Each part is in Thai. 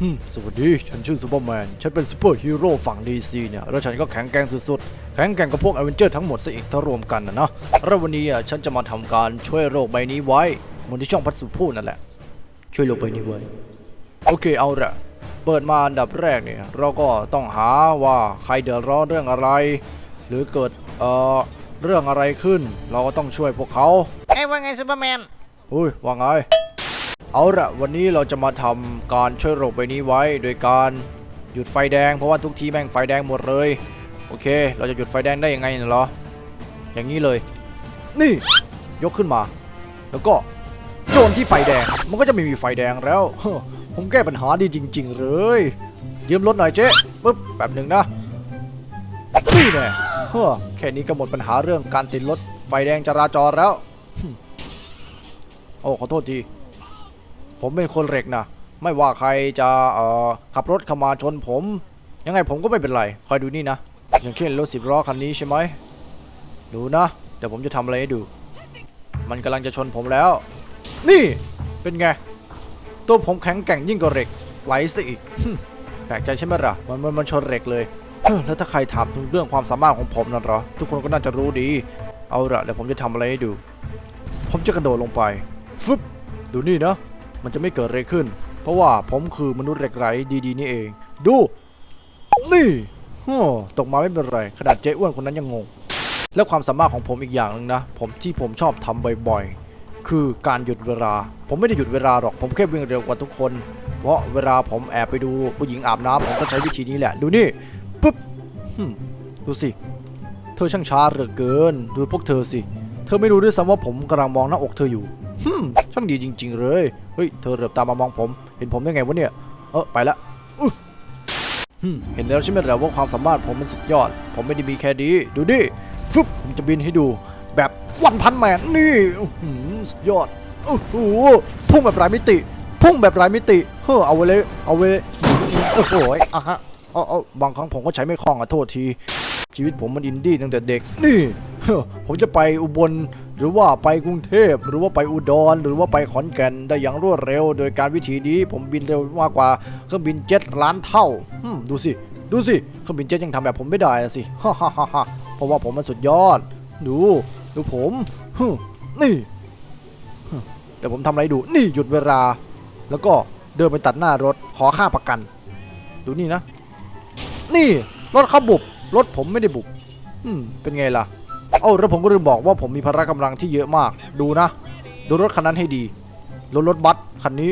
ฮึมสวัสดี ฉันชื่อซูเปอร์แมน ฉันเป็นซูเปอร์ฮีโร่ฝั่งดีซีเนี่ย แล้วฉันก็แข็งแกร่งสุดๆ แข็งแกร่งกับพวกอเวนเจอร์ทั้งหมดซะอีกถ้ารวมกันนะนะแล้ววันนี้อะฉันจะมาทำการช่วยโลกใบนี้ไว้เหมือนที่ช่องพัสดุพูดนั่นแหละ ช่วยโลกใบนี้ไว้ โอเคเอาละเปิดมาอันดับแรกเนี่ยเราก็ต้องหาว่าใครเดือดร้อนเรื่องอะไร หรือเกิดเอ่อเรื่องอะไรขึ้น เราก็ต้องช่วยพวกเขาไอ้ยว่าไงซูเปอร์แมนอุ้ยว่าไง เอาละวันนี้เราจะมาทำการช่วยโรคใบนี้ไว้ โดยการหยุดไฟแดงเพราะว่าทุกทีแม่งไฟแดงหมดเลย โอเค เราจะหยุดไฟแดงได้ยังไงเนี่ยเหรอ อย่างนี้เลย นี่ยกขึ้นมา แล้วก็โยนที่ไฟแดง มันก็จะไม่มีไฟแดงแล้วผมแก้ปัญหาดีจริง ๆ เลยยืมรถหน่อยเจ๊ปึ๊บแบบหนึ่งนะนี่แน่เฮ้อแค่นี้ก็หมดปัญหาเรื่องการติดรถไฟแดงจราจรแล้ว โอ้ขอโทษที ผมเป็นคนเหล็กนะไม่ว่าใครจะเอ่อขับรถเข้ามาชนผม ยังไงผมก็ไม่เป็นไร คอยดูนี่นะอย่างเช่นรถสิบล้อคันนี้ใช่ไหมดูนะ เดี๋ยวผมจะทำอะไรให้ดู มันกำลังจะชนผมแล้ว นี่เป็นไง ตัวผมแข็งแกร่งยิ่งกว่าเหล็กไหลซะอีกแปลกใจใช่ไหมล่ะมันมันมันชนเหล็กเลยแล้วถ้าใครถามถึงเรื่องความสามารถของผมนั่นหรอ ทุกคนก็น่าจะรู้ดี เอาละเดี๋ยวผมจะทำอะไรให้ดู ผมจะกระโดดลงไปฟึบดูนี่นะ มันจะไม่เกิดอะไรขึ้น เพราะว่าผมคือมนุษย์เหล็กไหลดีๆนี่เอง ดู นี่โอ้ตกมาไม่เป็นไร ขนาดเจ๊อ้วนคนนั้นยังงง และความสามารถของผมอีกอย่างหนึงนะ ผมที่ผมชอบทำบ่อยๆ คือการหยุดเวลา ผมไม่ได้หยุดเวลาหรอก ผมแค่วิ่งเร็วกว่าทุกคน เพราะเวลาผมแอบไปดูผู้หญิงอาบน้ำผมก็ใช้วิธีนี้แหละ ดูนี่ปุ๊บดูสิ เธอช่างช้าเหลือเกิน ดูพวกเธอสิ เธอไม่รู้ด้วยซ้ำว่าผมกำลังมองหน้าอกเธออยู่ ฮึมช่างดีจริง ๆ เลย เฮ้ย เธอเหลือบตามามองผม เห็นผมได้ไงวะเนี่ย เออไปละฮึมเห็นแล้วใช่ไหมล่ะว่าความสามารถผมมันสุดยอด ผมไม่ได้มีแค่ดีดูดิฟึบผมจะบินให้ดู แบบวันพันแมนนี่สุดยอดโอ้โหพุ่งแบบไร้มิติ พุ่งแบบไร้มิติ เฮ้อเอาไว้เลยเอาไว้เลยโอ้โหอะฮะเอาเอาบางครั้งผมก็ใช้ไม่คล่องอะโทษที ชีวิตผมมันอินดี้ตั้งแต่เด็ก นี่ ผมจะไปอุบล หรือว่าไปกรุงเทพ หรือว่าไปอุดร หรือว่าไปขอนแก่นได้อย่างรวดเร็ว โดยการวิธีนี้ผมบินเร็วมากกว่าเครื่องบินเจ็ตล้านเท่าอืมดูสิ ดูสิเครื่องบินเจ็ตยังทำแบบผมไม่ได้อะสิฮ่าฮ่าฮ่าฮ่าเพราะว่าผมมันสุดยอด ดู ดูผมฮึนี่เดี๋ยวผมทำอะไรดู นี่หยุดเวลา แล้วก็เดินไปตัดหน้ารถขอค่าประกัน ดูนี่นะ นี่รถเขาบุบรถผมไม่ได้บุบอืมเป็นไงล่ะ เอ้าแล้วผมก็ลืมบอกว่าผมมีพละกำลังที่เยอะมาก ดูนะ ดูรถคันนั้นให้ดี รถรถบัสคันนี้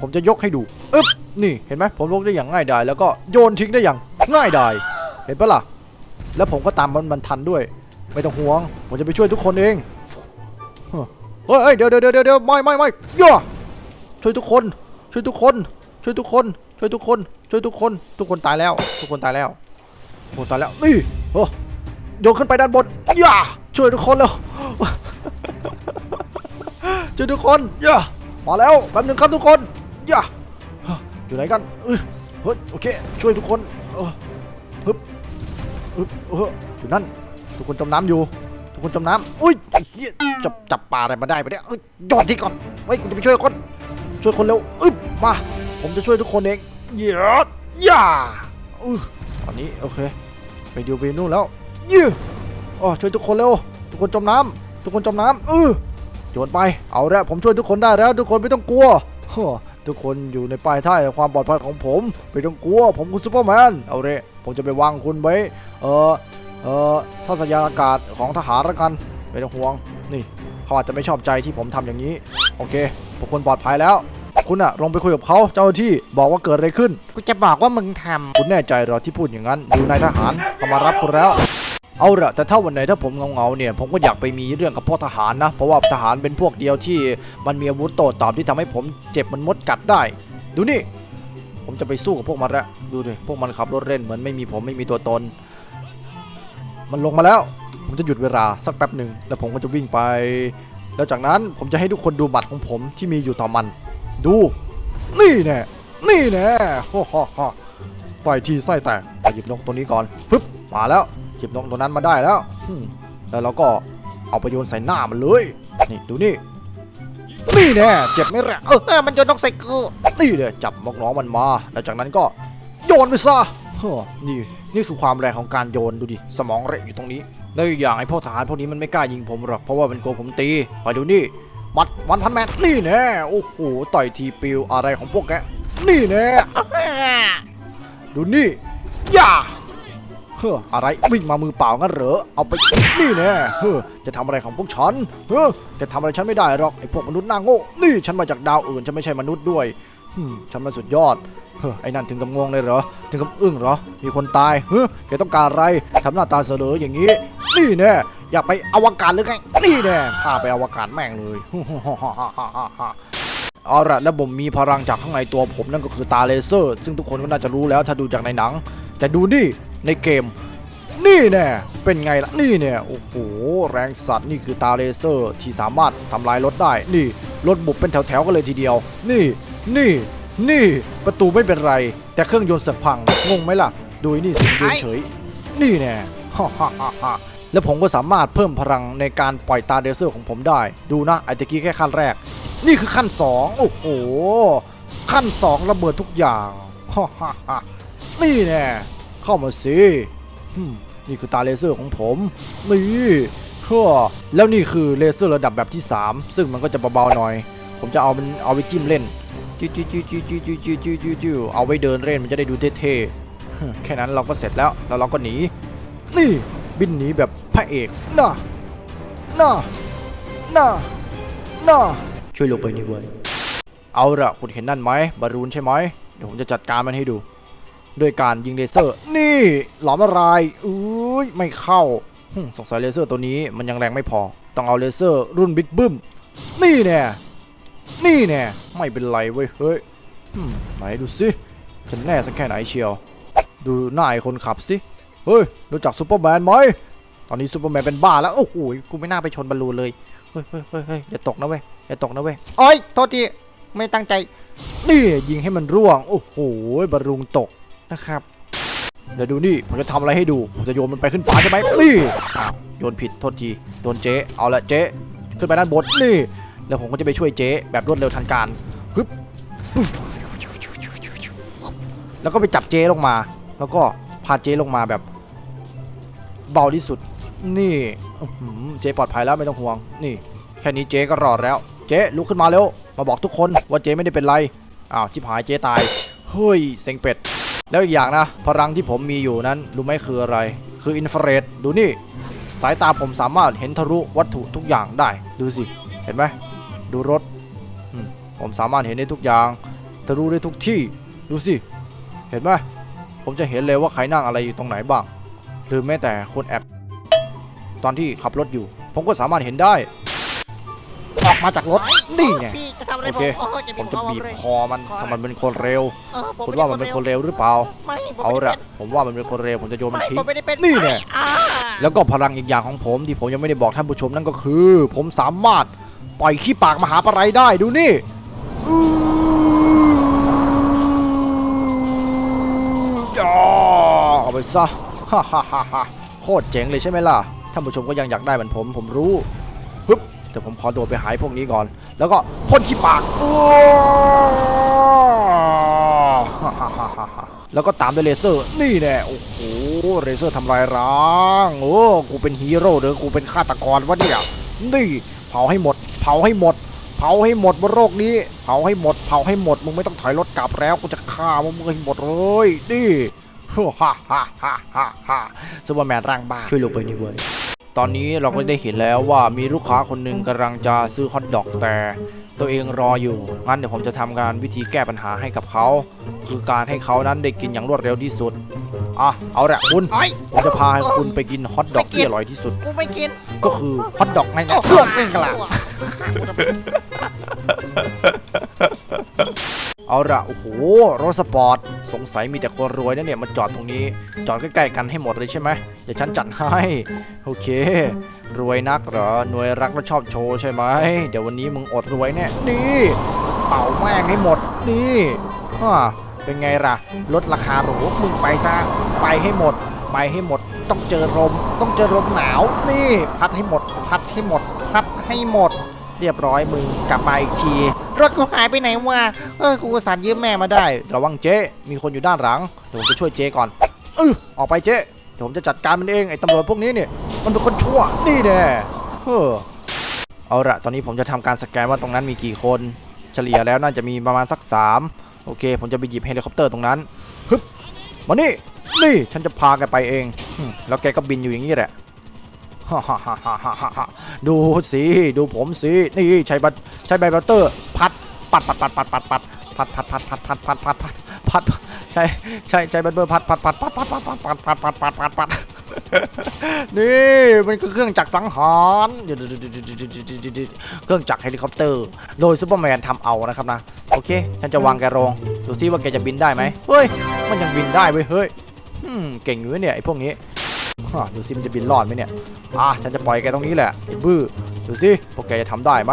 ผมจะยกให้ดูอึ๊บนี่เห็นไหมผมยกได้อย่างง่ายดายแล้วก็โยนทิ้งได้อย่างง่ายดายเห็นปะล่ะ แล้วผมก็ตามมันมันทันด้วย ไม่ต้องห่วง ผมจะไปช่วยทุกคนเองเฮ้ยเฮ้ยเดี๋ยวเดี๋ยวเดี๋ยวเดี๋ยวไม่ไม่ไม่ย่าช่วยทุกคน ช่วยทุกคน ช่วยทุกคน ช่วยทุกคน ช่วยทุกคน ทุกคนตายแล้ว ทุกคนตายแล้วทุกคนตายแล้วนี่โอ้ โยนขึ้นไปด้านบนย่าช่วยทุกคนแล้วช่วยทุกคนย่ามาแล้วแป๊บหนึงครับทุกคนย่าอยู่ไหนกันเอ้ยเฮ้ยโอเคช่วยทุกคนเออฮึบฮึบเอออยู่นั่นทุกคนจมน้ำอยู่ ทุกคนจมน้ำอุ้ยไอ้เหี้ยจับจับปลาอะไรมาได้ไปเนี่ยเอ้ยโยนที่ก่อนเฮ้ยกูจะไปช่วยคนช่วยคนเร็วอึบมาผมจะช่วยทุกคนเองเยอะย่าอือตอนนี้โอเค ไปดูไปนู่นแล้ว ยืออ๋อช่วยทุกคนเร็วทุกคนจมน้ำทุกคนจมน้ำเออโยนไปเอาละผมช่วยทุกคนได้แล้วทุกคนไม่ต้องกลัวฮ้อทุกคนอยู่ในปลายท่ายความปลอดภัยของผมไม่ต้องกลัว ผมคือซูเปอร์แมนเอาเลยผมจะไปวางคุณไว้เออเออท่าสยานอากาศของทหารละกันไม่ต้องห่วงนี่เขาอาจจะไม่ชอบใจที่ผมทำอย่างนี้ โอเคทุกคนปลอดภัยแล้ว คุณอะลงไปคุยกับเขาเจ้าหน้าที่บอกว่าเกิดอะไรขึ้นกูจะบอกว่ามึงทคุณแน่ใจเหรอที่พูดอย่างนั้นดูนายทหารเขามารับคุณแล้ว เอาละแต่ถ้าวันไหนถ้าผมเงาๆเนี่ยผมก็อยากไปมีเรื่องกับพวกทหารนะ เพราะว่าทหารเป็นพวกเดียวที่มันมีอาวุธโต้ตอบที่ทำให้ผมเจ็บมันมดกัดได้ ดูนี่ ผมจะไปสู้กับพวกมันล้วดูดิพวกมันขับรถเล่นเหมือนไม่มีผมไม่มีตัวตน มันลงมาแล้ว ผมจะหยุดเวลาสักแป๊บหนึ่งแล้วผมก็จะวิ่งไป แล้วจากนั้นผมจะให้ทุกคนดูบัตรของผมที่มีอยู่ต่อมัน ดู นี่แน่นี่แน่ฮ่าฮ่าฮ่าต่อยทีไส้แตกไปหยิบนกตัวนี้ก่อนปึ๊บมาแล้ว หยิบนกตัวนั้นมาได้แล้วฮึ่มแล้วเราก็เอาไปโยนใส่หน้ามันเลย นี่ดูนี่นนี่แน่เจ็บไหม่แหละเออเออมันโยนนกใส่กูนี่เลยจับนกน้องมันมา แล้วจากนั้นก็โยนไปซะเฮ้อนี่นี่คือความแรงของการโยนดูดิ สมองเละอยู่ตรงนี้ แล้วอีกอย่างไอ้พวกทหารพวกนี้มันไม่กล้ายิงผมหรอก เพราะว่ามันโกลัวผมตีคอยดูนี่ มัดวันพันแมนนี่แน่ โอ้โห ต่อยทีปิวอะไรของพวกแก นี่แน่ ดูนี่ย่า เฮ้ออะไรวิ่งมามือเปล่างั้นเหรอเอาไปนี่แน่เฮ้อจะทำอะไรของพวกฉันเฮ้อจะทำอะไรฉันไม่ได้หรอกไอ้พวกมนุษย์หน้าโง่นี่ฉันมาจากดาวอื่นฉันไม่ใช่มนุษย์ด้วยฮึฉันมาสุดยอดเฮ้อไอ้นั่นถึงกับงงเลยเหรอถึงกับอึ้งเหรอมีคนตายเฮ้อแกต้องการอะไรทำหน้าตาเสลออย่างนี้นี่แน่อยากไปอวกาศหรือไงนี่แน่พาไปอวกาศแม่งเลยเอาละแล้วผมมีพลังจากข้างในตัวผมนั่นก็คือตาเลเซอร์ ซึ่งทุกคนก็น่าจะรู้แล้วถ้าดูจากในหนัง แต่ดูนี่ ในเกม นี่แน่เป็นไงล่ะ นี่เนี่ยโอ้โห แรงสัตว์นี่คือตาเลเซอร์ที่สามารถทำลายรถได้ นี่รถบุบเป็นแถวๆกันเลยทีเดียว นี่ นี่ นี่ ประตูไม่เป็นไร แต่เครื่องยนต์เสึกพัง งงไหมล่ะ ดูนี่สิยืนเฉย นี่แน่ฮ่าฮ่าฮ่าฮ่าแล้วผมก็สามารถเพิ่มพลังในการปล่อยตาเลเซอร์ของผมได้ ดูนะไอ้ตะกี้แค่ขั้นแรก นี่คือขั้นสองโอ้โห ขั้นสองระเบิดทุกอย่างฮ่าฮ่าฮ่านี่แน่ เข้ามาสิฮึมนี่คือตาเลเซอร์ของผมนี่ฮ่าแล้วนี่คือเลเซอร์ระดับแบบที่ 3 ซึ่งมันก็จะเบาๆหน่อย ผมจะเอามันเอาไปจิ้มเล่นจิ้วจิ้วจิ้วจิ้วจิ้วจิ้วจิ้วจิ้วจิ้วจิ้วเอาไว้เดินเล่นมันจะได้ดูเท่ๆฮึแค่นั้นเราก็เสร็จแล้วแล้วเราก็หนีนี่บินหนีแบบพระเอกน่ะน่ะน่ะน่ะช่วยลงไปนี่ไว้เอาละคุณเห็นนั่นไหมบอลลูนใช่ไหมเดี๋ยวผมจะจัดการมันให้ดู ด้วยการยิงเลเซอร์ นี่หลอมละลายอุ้ยไม่เข้าสงสัยเลเซอร์ตัวนี้มันยังแรงไม่พอ ต้องเอาเลเซอร์รุ่นบิ๊กบึ้ม นี่แน่นี่แน่ไม่เป็นไรเว้ยเฮ้ยมไหนดูสิจะแน่สักแค่ไหนเชียว ดูหน้าไอ้คนขับสิ เฮ้ยรู้จักซูเปอร์แมนไหมตอนนี้ซูเปอร์แมนเป็นบ้าแล้ว โอ้โหกูไม่น่าไปชนบอลลูนเลย เฮ้ยเฮ้ยเฮ้ยเฮ้ยอย่าตกนะเว้ยอย่าตกนะเว้ยโอ้ยโทษทีไม่ตั้งใจ นี่ยิงให้มันร่วง โอ้โหบอลลูนตก นะครับ เดี๋ยวดูนี่ผมจะทำอะไรให้ดูผมจะโยนมันไปขึ้นฟ้าใช่ไหมนี่โยนผิดโทษทีโดนเจ๊เอาละเจ๊ขึ้นไปด้านบนนี่แล้วผมก็จะไปช่วยเจ๊แบบรวดเร็วทันการฮึบแล้วก็ไปจับเจ๊ลงมา แล้วก็พาเจ๊ลงมาแบบ เบาที่สุด นี่เจ๊ปลอดภัยแล้วไม่ต้องห่วง นี่ แค่นี้เจ๊ก็รอดแล้ว เจ๊ลุกขึ้นมาเร็วมาบอกทุกคนว่าเจ๊ไม่ได้เป็นไรอ้าวชิบหายเจ๊ตายเฮ้ยเซ็งเป็ด แล้วอีกอย่างนะ พลังที่ผมมีอยู่นั้นรู้ไหมคืออะไร คืออินฟราเรดดูนี่ สายตาผมสามารถเห็นทะลุวัตถุทุกอย่างได้ ดูสิ เห็นไหม ดูรถ ผมสามารถเห็นได้ทุกอย่าง ทะลุได้ทุกที่ ดูสิ เห็นไหม ผมจะเห็นเลยว่าใครนั่งอะไรอยู่ตรงไหนบ้าง หรือแม้แต่คนแอบ ตอนที่ขับรถอยู่ ผมก็สามารถเห็นได้ ออกมาจากรถนี่ไงพี่จะทำอะไรโอผเคมโอ้ยจะผมจะคอบีบเลยคอมันถ้ามันเป็นคนเร็วเออผคุณว่ามันเป็นคนเร็วหรือเปล่าไม่ผมเอาไม่ได้ละผมว่ามันเป็นคนเร็วผมจะโยนเป็นมันไม่ทิ้งผมไม่ได้เป็นนี่แน่อ่าแล้วก็พลังอีกอย่างของผมที่ผมยังไม่ได้บอกท่านผู้ชมนั่นก็คือ ผมสามารถปล่อยขี้ปากมหาปะไรได้ดูนี่ย่าเอาไปซะฮ่าฮ่าฮ่าฮ่าโคตรเจ๋งเลยใช่ไหมล่ะท่านผู้ชมก็ยังอยากได้เหมือนผมผมรู้ปึ๊บ แต่ผมขอโดดไปหายพวกนี้ก่อน แล้วก็พ่นขี้ปากแล้วก็ตามด้วยเลเซอร์ นี่แน่โอ้โหเลเซอร์ทำลายร้างโอ้กูเป็นฮีโร่หรือกูเป็นฆาตกรวะเนี่ยนี่เผาให้หมด เผาให้หมด เผาให้หมดบนโลกนี้ เผาให้หมด เผาให้หมดมึงไม่ต้องถอยรถกลับแล้วกูจะฆ่ามึงให้หมดเลยนี่ฮ่าฮ่าฮ่าฮ่าฮ่าซูเปอร์แมนร่างบ้าช่วยลงไปนี่เว้ย ตอนนี้เราก็ได้เห็นแล้วว่ามีลูกค้าคนหนึ่งกำลังจะซื้อฮอทดอกแต่ตัวเองรออยู่ งั้นเดี๋ยวผมจะทำการวิธีแก้ปัญหาให้กับเขา คือการให้เขานั้นได้กินอย่างรวดเร็วที่สุด อะ เอาละคุณโอ้ยผมจะพาให้คุณไปกินฮอทดอกที่อร่อยที่สุด กูไม่กินก็คือฮอทดอกไงนะโอ้โหเลือกเองกันละ เอาละโอ้โหรถสปอร์ตสงสัยมีแต่คนรวยนะเนี่ยมาจอดตรงนี้ จอดใกล้ๆกันให้หมดเลยใช่ไหมเดี๋ยวฉันจัดให้โอเค รวยนักเหรอหน่วยรักและชอบโชว์ใช่ไหมเดี๋ยววันนี้มึงอดรวยแน่นี่เป่าแม่งให้หมดนี่ฮ่าเป็นไงล่ะลดราคาหรูมึงไปซะไปให้หมด ไปให้หมด ต้องเจอลมต้องเจอลมหนาวนี่ พัดให้หมด พัดให้หมด พัดให้หมด เรียบร้อยมึงกลับมาอีกที รถกูหายไปไหนวะเออกูอุตสารยืมแม่มาได้ ระวังเจ๊มีคนอยู่ด้านหลังเดี๋ยวผมจะช่วยเจ๊ก่อนเออออกไปเจ๊เดี๋ยวผมจะจัดการมันเองไอ้ตำรวจพวกนี้เนี่ยมันเป็นคนชั่วนี่แน่เฮ้อเอาละตอนนี้ผมจะทำการสแกนว่าตรงนั้นมีกี่คน เฉลี่ยแล้วน่าจะมีประมาณสัก 3 โอเค ผมจะไปหยิบเฮลิคอปเตอร์ตรงนั้นฮึบมานี่นี่ฉันจะพาแกไปเองแล้วแกก็บินอยู่อย่างนี้แหละ ดูสิดูผมสินี่ใช้บัตใช้ใบบัตเตอร์ พัดปัดปัดปัดปัดปัดปัดพัดพัดพัดพัดพัดพัดพัดพัดพัดใช้ใช้ใช้บัตเตอร์พัดพัดพัดพัดพัดพัดพัดพัดพัดพัดพัดพัดพัดนี่มันคือเครื่องจักรสังหารเครื่องจักรเฮลิคอปเตอร์ โดยซูเปอร์แมนทำเอานะครับนะ โอเค ฉันจะวางแกลงดูซิว่าแกจะบินได้ไหมเฮ้ย มันยังบินได้เว้ยเฮ้ยเก่งอยู่เนี่ยไอ้พวกนี้ ดูสิมันจะบินรอดไหมเนี่ย อะฉันจะปล่อยแกตรงนี้แหละไอ้บื้อ ดูสิพวกแกจะทำได้ไหม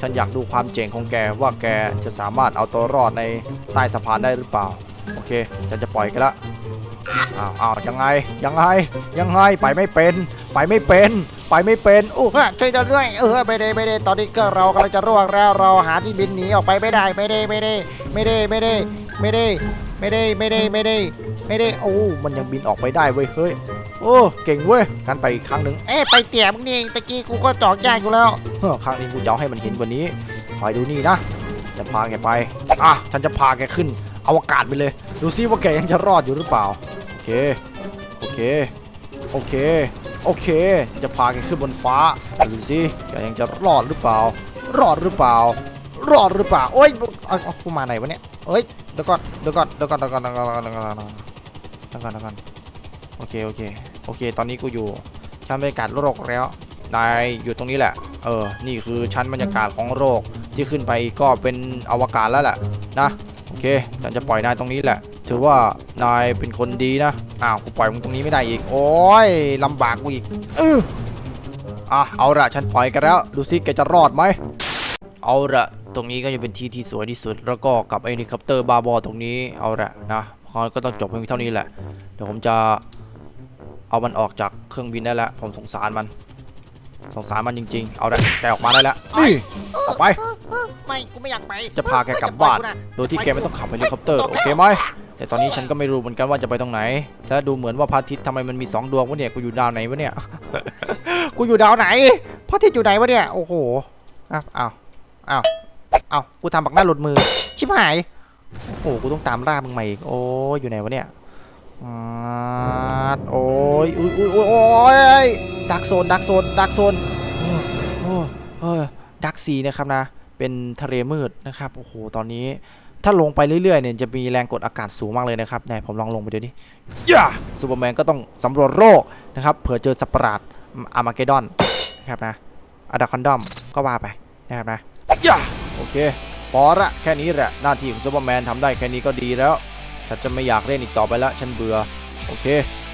ฉันอยากดูความเจ๋งของแกว่าแกจะสามารถเอาตัวรอดในใต้สะพานได้หรือเปล่า โอเค ฉันจะปล่อยแกละ อ้าวอ้าวยังไง ยังไง ยังไง ไปไม่เป็น ไปไม่เป็น ไปไม่เป็น โอ้เออช่วยเราด้วย เออ ไม่ได้ ไม่ได้ ตอนนี้ก็เรากำลังจะร่วงแล้ว เราหาที่บินหนีออกไปไม่ได้ ไม่ได้ ไม่ได้ ไม่ได้ ไม่ได้ ไม่ได้ไม่ได้ไม่ได้ไม่ได้ไม่ได้โอ้มันยังบินออกไปได้เว้ยเฮ้ยโอ้เก่งเว้ยงั้นไปอีกครั้งหนึ่งเอ้ไปเตี่ยมึงนี่ตะกี้กูก็จอกยากอยู่แล้วเฮ้อครั้งนี้กูจะเอาให้มันเห็นกว่านี้คอยดูนี่นะจะพาแกไปอะฉันจะพาแกขึ้นอวกาศไปเลย ดูซิว่าแกยังจะรอดอยู่หรือเปล่าโอเคโอเคโอเคโอเค จะพาแกขึ้นบนฟ้าดูซิแกยังจะรอดหรือเปล่า รอดหรือเปล่า รอดหรือเปล่าโอ้ยเอาเอากูมาไหนวะเนี่ย เอ้ยเดี๋ยวก่อนเดี๋ยวก่อนเดี๋ยวก่อนเดี๋ยวก่อนเดี๋ยวก่อนเดี๋ยวก่อนเดี๋ยวก่อนเดี๋ยวก่อนเดี๋ยวก่อนโอเคโอเคโอเค ตอนนี้กูอยู่ชั้นบรรยากาศโลกแล้วนายอยู่ตรงนี้แหละ เออ นี่คือชั้นบรรยากาศของโลกที่ขึ้นไปก็เป็นอวกาศแล้วแหละนะโอเคฉันจะปล่อยนายตรงนี้แหละ ถือว่านายเป็นคนดีนะอ้าวกูปล่อยมึงตรงนี้ไม่ได้อีก โอ้ยลำบากกูอีกเอออะเอาละฉันปล่อยกันแล้ว ดูซิแกจะรอดไหมเอาละ ตรงนี้ก็จะเป็นที่ที่สวยที่สุด แล้วก็กับไอ้เฮลิคอปเตอร์บาบอตรงนี้เอาละนะเขาก็ต้องจบเพียงเท่านี้แหละ เดี๋ยวผมจะเอามันออกจากเครื่องบินได้แล้วผมสงสารมัน สงสารมันจริง ๆ เอาละแกออกมาได้แล้วนี่ออกไป ไม่ กูไม่อยากไปจะพาแกกลับบ้านจะปล่อยกูะโดยที่แกไม่ต้องขับเฮลิคอปเตอร์โอเคไหมแต่ตอนนี้ฉันก็ไม่รู้เหมือนกันว่าจะไปตรงไหน และดูเหมือนว่าพระอาทิตย์ทำไมมันมีสองดวงวะเนี่ย กูอยู่ดาวไหนวะเนี่ย กูอยู่ดาวไหน พระอาทิตย์อยู่ไหนวะเนี่ย โอ้โห อ้าว อ้าว อ้าวอ้าวกูทำบักหน้าหลุดมือ ชิบหาย โอ้โหกูต้องตามล่ามึงใหม่อีก โอ้ยอยู่ไหนวะเนี่ยอ่าโอ้ยอุ้ยอุ้ยอุ้ยโอ้ยดักโซน ดักโซน ดักโซน โอ้โอ้เออดักซีนะครับนะ เป็นทะเลมืดนะครับ โอ้โห ตอนนี้ ถ้าลงไปเรื่อยๆเนี่ย จะมีแรงกดอากาศสูงมากเลยนะครับไหนผมลองลงไปดูดิย่าซูเปอร์แมนก็ต้องสำรวจโลกนะครับ เผื่อเจอสัตว์ประหลาดอามาเกดอนนะครับนะอะดาคอนดอมก็ว่าไปนะครับนะย่า โอเค พอละแค่นี้แหละ หน้าที่ของซูเปอร์แมนทำได้แค่นี้ก็ดีแล้ว ฉันจะไม่อยากเล่นอีกต่อไปล้วฉันเบื่อ โอเค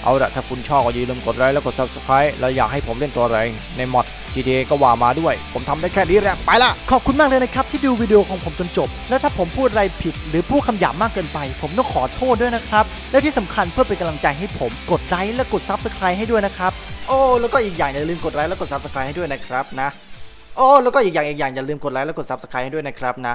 เอาละถ้าคุณชอบก็อย่าลืมกดไลค์แล้วกด subscribe แล้วอยากให้ผมเล่นตัวอะไรในมอด GTA ก็ว่ามาด้วย ผมทำได้แค่นี้แหละ ไปละ ขอบคุณมากเลยนะครับที่ดูวิดีโอของผมจนจบ และถ้าผมพูดอะไรผิด หรือพูดคำหยาบมากเกินไป ผมต้องขอโทษด้วยนะครับ และที่สำคัญเพื่อเป็นกำลังใจให้ผมกดไลค์และกด Subscribe ให้ด้วยนะครับ โอ้ แล้วก็อีกอย่างอย่าลืมกดไลค์แล้วกด subscribe ให้ด้วยนะครับนะ โอ้แล้วก็อีกอย่างอีกอย่างอย่าลืมกดไลค์และกด subscribe ให้ด้วยนะครับนะ